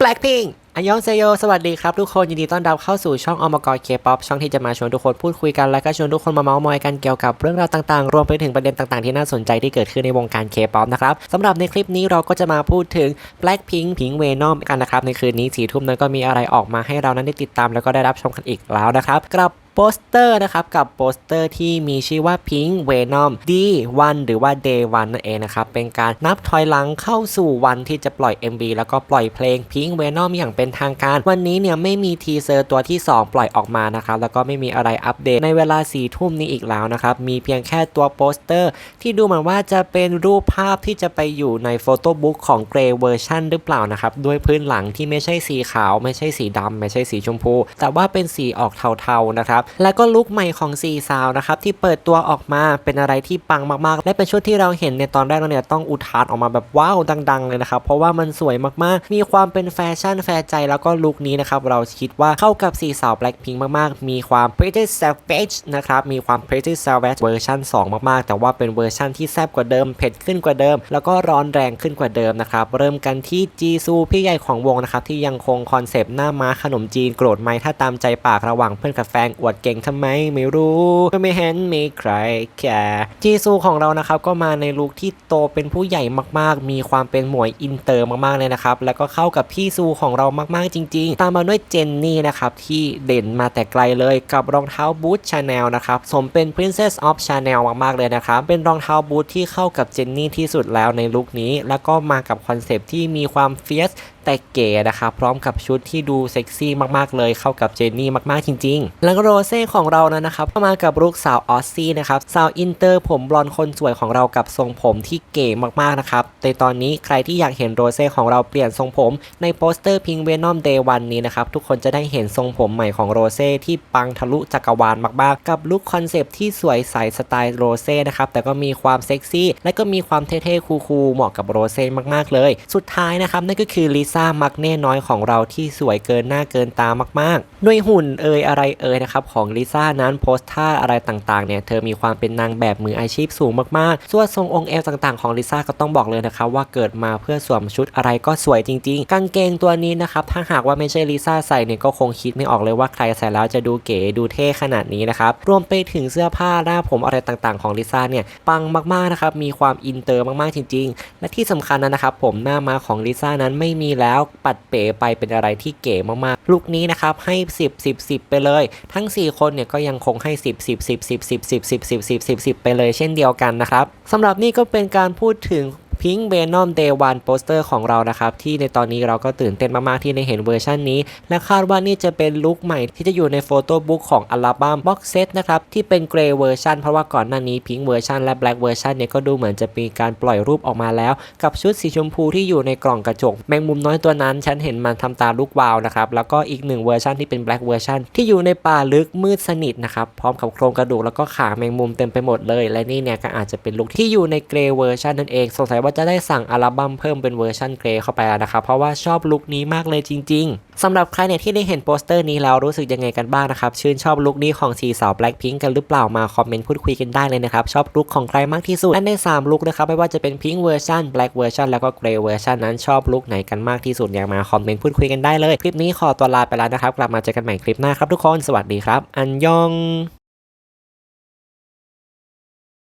Blackpink อันยองเซโย สวัสดีครับทุกคน ยินดีต้อนรับเข้าสู่ช่องอมกรเคป๊อปช่องที่จะมาชวนทุกคนพูดคุยกันและก็ชวนทุกคนมาเมาส์มอยกันเกี่ยวกับเรื่องราวต่างๆ รวมไปถึงประเด็นต่างๆ ที่น่าสนใจที่เกิดขึ้นในวงการเคป๊อปนะครับสำหรับในคลิปนี้เราก็จะมาพูดถึง Blackpink พิงเวนอมกันนะครับ ในคืนนี้สี่ทุ่มนั้นก็มีอะไรออกมาให้เรานั้นได้ติดตามแล้วก็ได้รับชมกันอีกแล้วนะครับกับ โปสเตอร์นะครับกับโปสเตอร์ที่มีชื่อว่า Pink Venom D1 หรือว่า Day 1นั่นเองนะครับเป็นการนับถอยหลังเข้าสู่วันที่จะปล่อย MV แล้วก็ปล่อยเพลง Pink Venom อย่างเป็นทางการ วันนี้เนี่ยไม่มีทีเซอร์ตัวที่ 2 ปล่อยออกมานะครับแล้วก็ไม่มีอะไรอัปเดตในเวลา4ี่ทุ่มนี้อีกแล้วนะครับมีเพียงแค่ตัวโปสเตอร์ ที่ดูเหมือนว่าจะเป็นรูปภาพที่จะไปอยู่ในโฟโต้บุ๊กของ Grey Version หรือเปล่านะครับด้วยพื้นหลังที่ไม่ใช่สีขาว ไม่ใช่สีดำไม่ใช่สีชมพู แต่ว่าเป็นสีออกเทาๆนะครับแล้วก็ลุคใหม่ของซีซาวนะครับที่เปิดตัวออกมาเป็นอะไรที่ปังมากๆ และเป็นชุดที่เราเห็นในตอนแรกเราเนี่ยต้องอุทานออกมาแบบว้าวดัง ๆ เลยนะครับ เพราะว่ามันสวยมากๆ มีความเป็นแฟชั่นแฟร์ใจแล้วก็ลุคนี้นะครับเราคิดว่าเข้ากับสีสาว Blackpink มากๆ มีความ pretty savage นะครับมีความ pretty savage เวอร์ชัน2 มากๆ แต่ว่าเป็นเวอร์ชันที่แซ่บกว่าเดิมเผ็ดขึ้นกว่าเดิม แล้วก็ร้อนแรงขึ้นกว่าเดิมนะครับเริ่มกันที่จีซูพี่ใหญ่ของวงนะครับที่ยังคงคอนเซปต์หน้าม้าขนมจีนโกรธไหมถ้าตามใจปากระหว่างเพื่อนกับแฟนอวดเก่งทำไมไม่รู้ก็ไม่เห็นมีใครแคร์จีซูของเรานะครับก็มาในลุคที่โตเป็นผู้ใหญ่มากๆ มีความเป็นหมวยอินเตอร์มากๆเลยนะครับแล้วก็เข้ากับพี่ซูของเรามากๆจริง ๆ ตามมาด้วยเจนนี่นะครับที่เด่นมาแต่ไกลเลยกับรองเท้าบูทชาแนลนะครับสมเป็น Princess of Chanel มากๆเลยนะครับเป็นรองเท้าบูทที่เข้ากับเจนนี่ที่สุดแล้วในลุคนี้ แล้วก็มากับคอนเซปที่มีความเฟียสแต่เก๋นะครับพร้อมกับชุดที่ดูเซ็กซี่มากๆเลยเข้ากับเจนนี่มากๆจริง ๆ แล้วก็โรเซ่ของเรานะนะครับมากับลุคสาวออสซี่นะครับสาวอินเตอร์ผมบลอนด์คนสวยของเรากับทรงผมที่เก๋มากๆนะครับในตอนนี้ใครที่อยากเห็นโรเซ่ของเราเปลี่ยนทรงผมในโปสเตอร์พิงเวนอมเดย์วันนี้นะครับทุกคนจะได้เห็นทรงผมใหม่ของโรเซ่ที่ปังทะลุจักรวาลมากๆ กับลุคคอนเซปที่สวยใสสไตล์โรเซ่นะครับแต่ก็มีความเซ็กซี่และก็มีความเท่ๆคูลๆเหมาะกับโรเซ่มากๆเลย สุดท้ายนะครับนั่นก็คือลิซ่ามักเน่น้อยของเราที่สวยเกินหน้าเกินตามากๆ ด้วยหุ่นเอ่ยอะไรเอ่ยนะครับขของลิซ่านั้นโพสท่าอะไรต่างๆเนี่ยเธอมีความเป็นนางแบบมืออาชีพสูงมากๆส่วนทรงองค์เอวต่างๆของลิซ่าก็ต้องบอกเลยนะครับว่าเกิดมาเพื่อสวมชุดอะไรก็สวยจริง ๆ กางเกงตัวนี้นะครับถ้าหากว่าไม่ใช่ลิซ่าใส่เนี่ยก็คงคิดไม่ออกเลยว่าใครใส่แล้วจะดูเก๋ดูเท่ขนาดนี้นะครับรวมไปถึงเสื้อผ้าหน้าผมอะไรต่างๆของลิซ่าเนี่ยปังมากๆนะครับมีความอินเตอร์มากๆจริง ๆ และที่สำคัญนะนะครับผมหน้ามาของลิซ่านั้นไม่มีแล้วปัดเป๋ไปเป็นอะไรที่เก๋มากๆลุคนี้นะครับให้ 10 10 10 ไปเลย ทั้ง4 คนเนี่ยก็ยังคงให้ 10 10 10 10 10 10 10 10 10 10 10 ไปเลยเช่นเดียวกันนะครับสำหรับนี่ก็เป็นการพูดถึง พิงเวนอมเดวันโปสเตอร์ของเรานะครับ ที่ในตอนนี้เราก็ตื่นเต้นมากๆที่ได้เห็นเวอร์ชันนี้ และคาดว่านี่จะเป็นลุคใหม่ที่จะอยู่ในโฟโต้บุ๊กของอัลบั้มบ็อกเซตนะครับ ที่เป็นเกรย์เวอร์ชันเพราะว่าก่อนหน้านี้พิงเวอร์ชันและแบล็กเวอร์ชันเนี่ยก็ดูเหมือนจะมีการปล่อยรูปออกมาแล้ว กับชุดสีชมพูที่อยู่ในกล่องกระจก แมงมุมน้อยตัวนั้นฉันเห็นมันทำตาลูกวาวนะครับแล้วก็อีกหนึ่งเวอร์ชันที่เป็นแบล็กเวอร์ชันที่อยู่ในป่าลึกมืดสนิทนะครับพร้อมกับโครงกระดูกแล้วก็ขาแมงมุมเต็มไปหมดเลย และนี่เนี่ยก็อาจจะเป็นลุคที่อยู่ในเกรย์เวอร์ชันนั่นเองสงสัยว่าจะได้สั่งอัลบั้มเพิ่มเป็นเวอร์ชันเกรย์เข้าไปแล้วนะครับ เพราะว่าชอบลุคนี้มากเลยจริง ๆสำหรับใครเนี่ยที่ได้เห็นโปสเตอร์นี้แล้วรู้สึกยังไงกันบ้างนะครับ ชื่นชอบลุคนี้ของสีสาว Blackpink กันหรือเปล่ามาคอมเมนต์พูดคุยกันได้เลยนะครับ ชอบลุคของใครมากที่สุด และใน 3 ลุคนะครับ ไม่ว่าจะเป็น Pink เวอร์ชัน Black เวอร์ชันแล้วก็ Grey เวอร์ชันนั้นชอบลุคไหนกันมากที่สุดอย่ามาคอมเมนต์พูดคุยกันได้เลย คลิปนี้ขอตัวลาไปแล้วนะครับ กลับมาเจอกันใหม่คลิปหน้าครับทุกคน สวัสดีครับ อันยอง